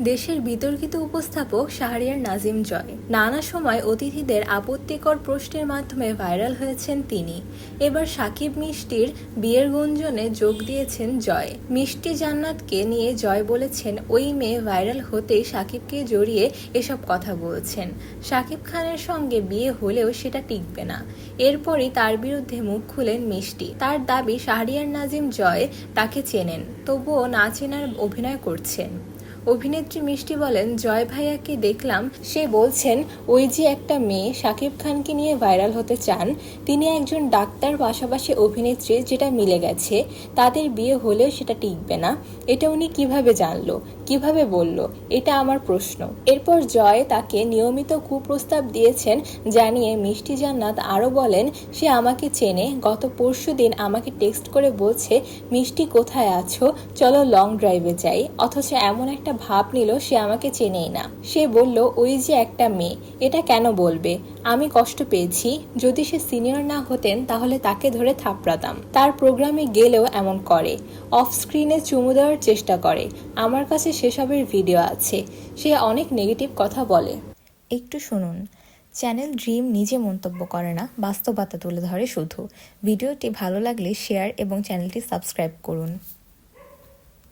দেশের বিতর্কিত উপস্থাপক শাহরিয়ার নাজিম জয়। নানা সময় অতিথিদের আপত্তিকর প্রশ্নের মাধ্যমে ভাইরাল হয়েছেন তিনি। এবার সাকিব মিষ্টির বিয়ের গুঞ্জনে যোগ দিয়েছেন জয়। মিষ্টি জান্নাতকে নিয়ে জয় বলেছেন, ওই মেয়ে ভাইরাল হতেই সাকিবকে জড়িয়ে এসব কথা বলছেন। সাকিব খানের সঙ্গে বিয়ে হলেও সেটা টিকবে না। এরপরই তার বিরুদ্ধে মুখ খুলেন মিষ্টি। তার দাবি, শাহরিয়ার নাজিম জয় তাকে চেনেন, তবুও না চেনার অভিনয় করছেন। অভিনেত্রী মিষ্টি বলেন, জয় ভাইয়াকে দেখলাম, সে বলছেন, ওই যে একটা মেয়ে শাকিব খানকে নিয়ে ভাইরাল হতে চান। তিনি একজন ডাক্তার পাশাপাশি অভিনেত্রী যেটা মিলে গেছে। তাদের বিয়ে হলেও সেটা টিকবে না। এটা উনি কীভাবে জানলো? কীভাবে বলল? এটা আমার প্রশ্ন। এরপর জয় তাকে নিয়মিত কুপ্রস্তাব দিয়েছেন, জানিয়ে মিষ্টি জান্নাত আরও বলেন, সে আমাকে চেনে, গত পরশু দিন আমাকে টেক্সট করে বলছে, মিষ্টি কোথায় আছো? চলো লং ড্রাইভে যাই। অথচ এমন একটা ভাব নিল, সে আমাকে চেনেই না। সে বলল, ওই যে একটা মেয়ে, এটা কেন বলবে? আমি কষ্ট পেয়েছি। যদি সে সিনিয়র না হতেন, তাহলে তাকে ধরে থাপড়াতাম। তার প্রোগ্রামে গেলেও এমন করে। অফ স্ক্রিনে চুমু দেওয়ার চেষ্টা করে। আমার কাছে সেসবের ভিডিও আছে। সে অনেক নেগেটিভ কথা বলে। একটু শুনুন। চ্যানেল ড্রিম নিজে মন্তব্য করে না, বাস্তবতা তুলে ধরে শুধু। ভিডিওটি ভালো লাগলে শেয়ার এবং চ্যানেলটি সাবস্ক্রাইব করুন।